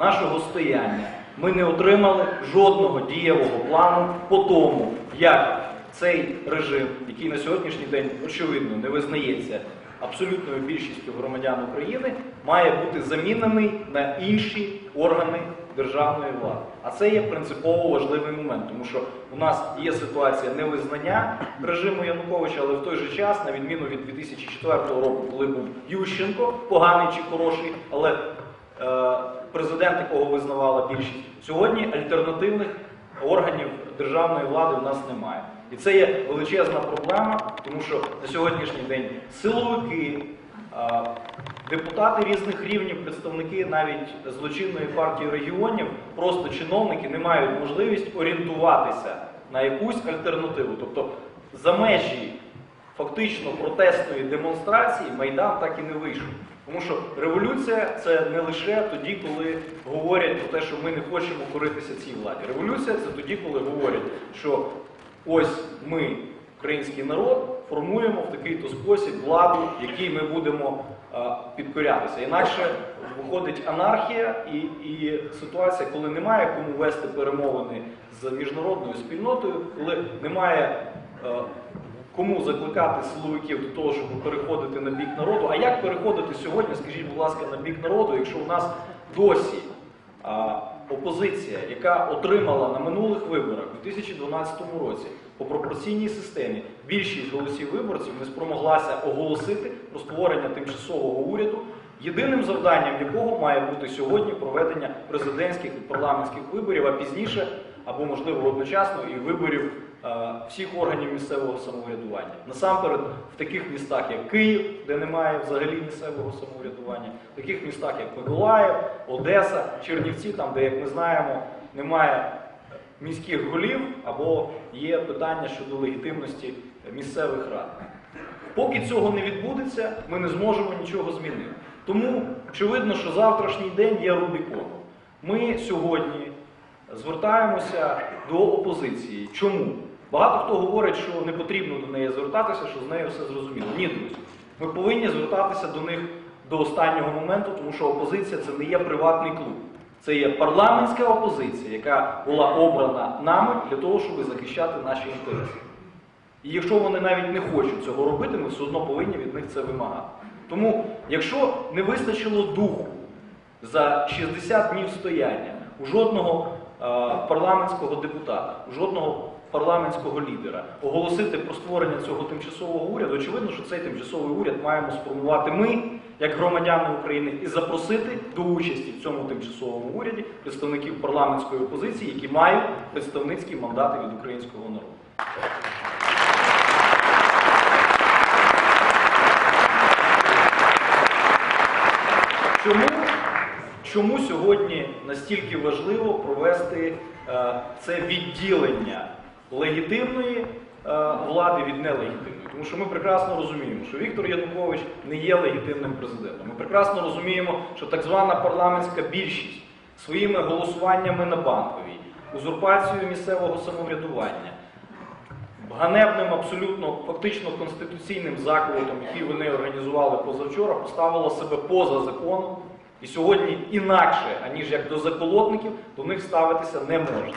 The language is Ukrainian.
нашого стояння ми не отримали жодного дієвого плану по тому, як цей режим, який на сьогоднішній день очевидно не визнається абсолютною більшістю громадян України, має бути замінений на інші органи державної влади. А це є принципово важливий момент, тому що у нас є ситуація невизнання режиму Януковича, але в той же час, на відміну від 2004 року, коли був Ющенко, поганий чи хороший, але президент, якого визнавала більшість, сьогодні альтернативних органів державної влади в нас немає. І це є величезна проблема, тому що на сьогоднішній день силовики, депутати різних рівнів, представники навіть злочинної партії регіонів, просто чиновники не мають можливість орієнтуватися на якусь альтернативу. Тобто за межі фактично протестної демонстрації Майдан так і не вийшов. Тому що революція це не лише тоді, коли говорять про те, що ми не хочемо коритися цій владі. Революція це тоді, коли говорять, що ось ми, український народ, формуємо в такий-то спосіб владу, якій ми будемо підкорятися. Інакше виходить анархія і, і ситуація, коли немає кому вести перемовини з міжнародною спільнотою, коли немає. Кому закликати силовиків до того, щоб переходити на бік народу? А як переходити сьогодні, скажіть, будь ласка, на бік народу, якщо у нас досі а, опозиція, яка отримала на минулих виборах у 2012 році по пропорційній системі більшість голосів виборців не спромоглася оголосити про створення тимчасового уряду, єдиним завданням якого має бути сьогодні проведення президентських і парламентських виборів, а пізніше або можливо одночасно і виборів всіх органів місцевого самоврядування. Насамперед, в таких містах, як Київ, де немає взагалі місцевого самоврядування, в таких містах, як Миколаїв, Одеса, Чернівці, там, де, як ми знаємо, немає міських голів або є питання щодо легітимності місцевих рад. Поки цього не відбудеться, ми не зможемо нічого змінити. Тому очевидно, що завтрашній день є Рубіконом. Ми сьогодні звертаємося до опозиції. Чому? Багато хто говорить, що не потрібно до неї звертатися, що з нею все зрозуміло. Ні, друзі. Ми повинні звертатися до них до останнього моменту, тому що опозиція це не є приватний клуб. Це є парламентська опозиція, яка була обрана нами для того, щоб захищати наші інтереси. І якщо вони навіть не хочуть цього робити, ми все одно повинні від них це вимагати. Тому, якщо не вистачило духу за 60 днів стояння у жодного е, парламентського депутата, у жодного парламентського лідера оголосити про створення цього тимчасового уряду, очевидно, що цей тимчасовий уряд маємо сформувати ми, як громадяни України, і запросити до участі в цьому тимчасовому уряді представників парламентської опозиції, які мають представницькі мандати від українського народу. Чому, чому сьогодні настільки важливо провести е, це відділення легітимної е, влади від нелегітимної? Тому що ми прекрасно розуміємо, що Віктор Янукович не є легітимним президентом. Ми прекрасно розуміємо, що так звана парламентська більшість своїми голосуваннями на банковій, узурпацією місцевого самоврядування, ганебним, абсолютно фактично конституційним заколотом, який вони організували позавчора, поставила себе поза законом. І сьогодні інакше, аніж як до заколотників, до них ставитися не можна.